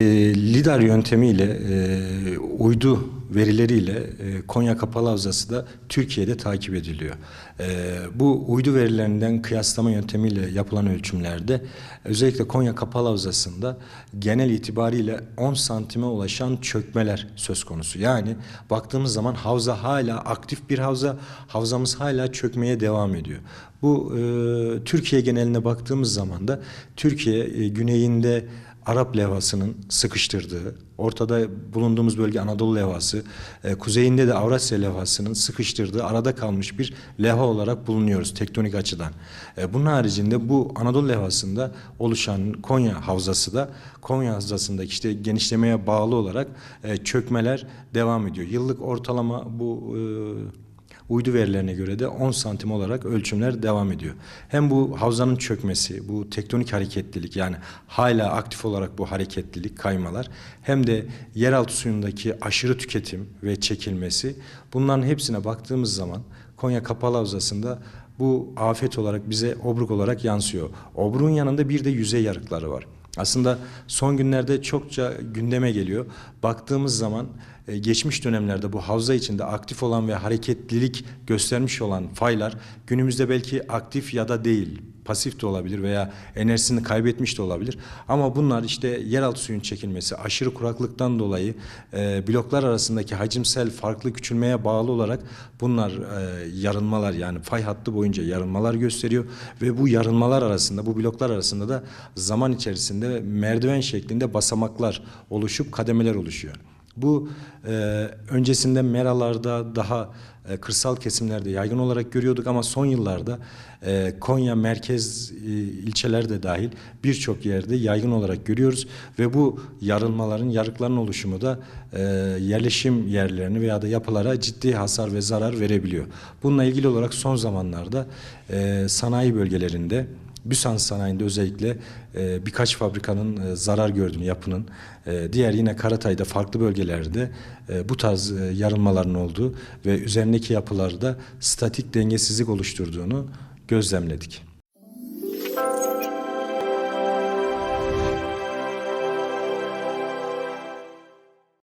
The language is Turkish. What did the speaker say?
E, LIDAR yöntemiyle, e, uydu verileriyle e, Konya Kapalı Havzası da Türkiye'de takip ediliyor. E, bu uydu verilerinden kıyaslama yöntemiyle yapılan ölçümlerde özellikle Konya Kapalı Havzası'nda genel itibariyle 10 santime ulaşan çökmeler söz konusu. Yani baktığımız zaman havza hala aktif bir havza, havzamız hala çökmeye devam ediyor. Bu e, Türkiye geneline baktığımız zaman da Türkiye e, güneyinde Arap levhasının sıkıştırdığı, ortada bulunduğumuz bölge Anadolu levhası, e, kuzeyinde de Avrasya levhasının sıkıştırdığı arada kalmış bir levha olarak bulunuyoruz tektonik açıdan. E, bunun haricinde bu Anadolu levhasında oluşan Konya havzası da Konya havzasındaki işte genişlemeye bağlı olarak e, çökmeler devam ediyor. Yıllık ortalama bu e, uydu verilerine göre de 10 santim olarak ölçümler devam ediyor. Hem bu havzanın çökmesi, bu tektonik hareketlilik yani hala aktif olarak bu hareketlilik, kaymalar hem de yeraltı suyundaki aşırı tüketim ve çekilmesi bunların hepsine baktığımız zaman Konya Kapalı Havzası'nda bu afet olarak bize obruk olarak yansıyor. Obruğun yanında bir de yüzey yarıkları var. Aslında son günlerde çokça gündeme geliyor. Baktığımız zaman geçmiş dönemlerde bu havza içinde aktif olan ve hareketlilik göstermiş olan faylar günümüzde belki aktif ya da değil, pasif de olabilir veya enerjisini kaybetmiş de olabilir. Ama bunlar işte yeraltı suyun çekilmesi, aşırı kuraklıktan dolayı e, bloklar arasındaki hacimsel farklı küçülmeye bağlı olarak bunlar e, yarılmalar yani fay hattı boyunca yarılmalar gösteriyor ve bu yarılmalar arasında bu bloklar arasında da zaman içerisinde merdiven şeklinde basamaklar oluşup kademeler oluşuyor. Bu e, öncesinde meralarda daha e, kırsal kesimlerde yaygın olarak görüyorduk ama son yıllarda e, Konya merkez e, ilçeler dahil birçok yerde yaygın olarak görüyoruz ve bu yarılmaların, yarıkların oluşumu da e, yerleşim yerlerini veya da yapılara ciddi hasar ve zarar verebiliyor. Bununla ilgili olarak son zamanlarda e, sanayi bölgelerinde Büsans sanayinde özellikle e, birkaç fabrikanın e, zarar gördüğünü yapının, e, diğer yine Karatay'da farklı bölgelerde e, bu tarz e, yarılmaların olduğu ve üzerindeki yapılarda statik dengesizlik oluşturduğunu gözlemledik.